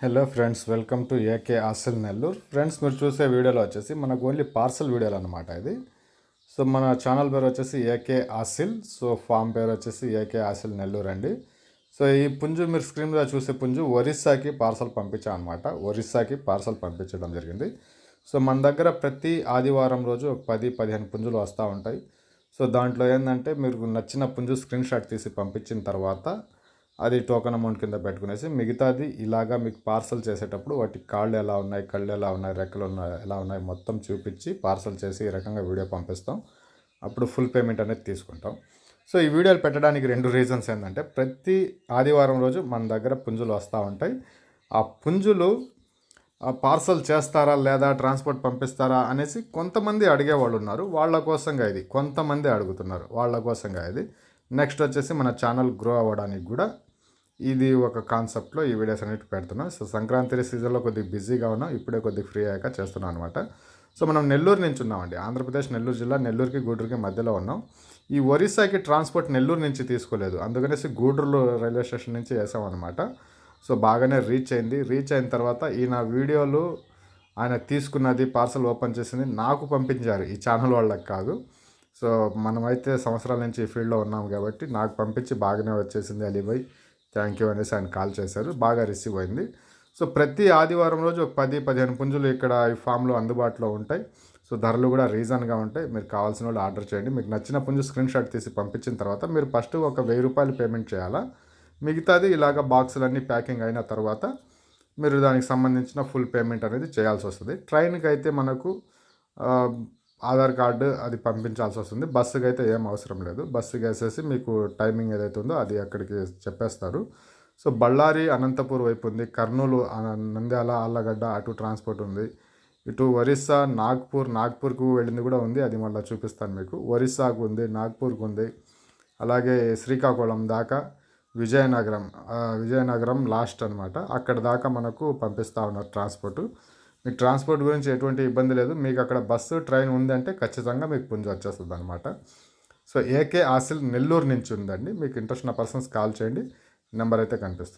Hello friends welcome to AK ఆసిల్ Nellore friends మీరు చూసే వీడియోలో వచ్చేసి మనకు ఓన్లీ పార్సల్ వీడియోలు అనమాట ఇది. సో మన ఛానల్ పేరు వచ్చేసి ఏకే ఆసిల్ సో ఫామ్ పేరు వచ్చేసి ఏకే ఆసిల్ నెల్లూరు అండి. సో ఈ పుంజు మీరు స్క్రీన్ మీద చూసే పుంజు ఒరిస్సాకి పార్సల్ పంపించాం అనమాట ఒరిస్సాకి పార్సల్ పంపించడం జరిగింది. సో మన దగ్గర ప్రతి ఆదివారం రోజు ఒక పది పదిహేను పుంజులు వస్తూ ఉంటాయి. సో దాంట్లో ఏంటంటే మీరు నచ్చిన పుంజు స్క్రీన్ షాట్ తీసి పంపించిన తర్వాత అది టోకెన్ అమౌంట్ కింద పెట్టుకునేసి మిగతాది ఇలాగా మీకు పార్సల్ చేసేటప్పుడు వాటి కాళ్ళు ఎలా ఉన్నాయి కళ్ళు ఎలా ఉన్నాయి రెక్కలు ఉన్నాయి ఎలా ఉన్నాయి మొత్తం చూపించి పార్సల్ చేసి ఈ రకంగా వీడియో పంపిస్తాం. అప్పుడు ఫుల్ పేమెంట్ అనేది తీసుకుంటాం. సో ఈ వీడియోలు పెట్టడానికి రెండు రీజన్స్ ఏంటంటే ప్రతి ఆదివారం రోజు మన దగ్గర పుంజులు వస్తూ ఉంటాయి. ఆ పుంజులు పార్సల్ చేస్తారా లేదా ట్రాన్స్పోర్ట్ పంపిస్తారా అనేసి కొంతమంది అడిగేవాళ్ళు ఉన్నారు. వాళ్ళ కోసంగా ఇది. కొంతమంది అడుగుతున్నారు. వాళ్ళ కోసంగా ఇది. నెక్స్ట్ వచ్చేసి మన ఛానల్ గ్రో అవ్వడానికి కూడా ఇది ఒక కాన్సెప్ట్లో ఈ వీడియోస్ అనేవి పెడుతున్నాం. సో సంక్రాంతి సీజన్లో కొద్దిగా బిజీగా ఉన్నాం. ఇప్పుడే కొద్దిగా ఫ్రీ అయ్యాక చేస్తున్నాం అనమాట సో మనం నెల్లూరు నుంచి ఉన్నామండి ఆంధ్రప్రదేశ్ నెల్లూరు జిల్లా నెల్లూరుకి గూడూరుకి మధ్యలో ఉన్నాం. ఈ ఒరిస్సాకి ట్రాన్స్పోర్ట్ నెల్లూరు నుంచి తీసుకోలేదు. అందుకనేసి గూడూరు రైల్వే స్టేషన్ నుంచి వేసామన్నమాట సో బాగానే రీచ్ అయింది. రీచ్ అయిన తర్వాత ఈయన వీడియోలు ఆయన తీసుకున్నది పార్సల్ ఓపెన్ చేసింది. నాకు పంపించారు. ఈ ఛానల్ వాళ్ళకి కాదు. సో మనమైతే సంవత్సరాల నుంచి ఈ ఫీల్డ్లో ఉన్నాం కాబట్టి నాకు పంపించి బాగానే వచ్చేసింది అలీబాయ్. థ్యాంక్ యూ అనేసి ఆయన కాల్ చేశారు. బాగా రిసీవ్ అయింది. సో ప్రతి ఆదివారం రోజు ఒక పది పదిహేను పుంజులు ఇక్కడ ఈ ఫామ్లో అందుబాటులో ఉంటాయి. సో ధరలు కూడా రీజన్గా ఉంటాయి. మీరు కావాల్సిన వాళ్ళు ఆర్డర్ చేయండి. మీకు నచ్చిన పుంజు స్క్రీన్ షాట్ తీసి పంపించిన తర్వాత మీరు ఫస్ట్ ఒక వెయ్యి రూపాయలు పేమెంట్ చేయాలా? మిగతాది ఇలాగ బాక్సులన్నీ ప్యాకింగ్ అయిన తర్వాత మీరు దానికి సంబంధించిన ఫుల్ పేమెంట్ అనేది చేయాల్సి వస్తుంది. ట్రైన్కి అయితే మనకు ఆధార్ కార్డు అది పంపించాల్సి వస్తుంది. బస్సుకి అయితే ఏం అవసరం లేదు. బస్సుకి వేసేసి మీకు టైమింగ్ ఏదైతే ఉందో అది అక్కడికి చెప్పేస్తారు. సో బళ్ళారి అనంతపూర్ వైపు ఉంది. కర్నూలు నంద్యాల ఆళ్ళగడ్డ అటు ట్రాన్స్పోర్ట్ ఉంది. ఇటు ఒరిస్సా నాగ్పూర్ నాగ్పూర్కు వెళ్ళింది కూడా ఉంది. అది మళ్ళీ చూపిస్తాను మీకు. ఒరిస్సాకు ఉంది నాగ్పూర్కు ఉంది. అలాగే శ్రీకాకుళం దాకా విజయనగరం విజయనగరం లాస్ట్ అనమాట అక్కడ దాకా మనకు పంపిస్తూ ఉన్నారు ట్రాన్స్పోర్టు. మీకు ట్రాన్స్పోర్ట్ గురించి ఎటువంటి ఇబ్బంది లేదు. మీకు అక్కడ బస్సు ట్రైన్ ఉందంటే ఖచ్చితంగా మీకు పుంజు వచ్చేస్తుంది అనమాట సో ఏకే ఆసిల్ నెల్లూరు నుంచి ఉందండి. మీకు ఇంట్రెస్ట్ ఉన్న పర్సన్స్ కాల్ చేయండి. నెంబర్ అయితే కనిపిస్తుంది.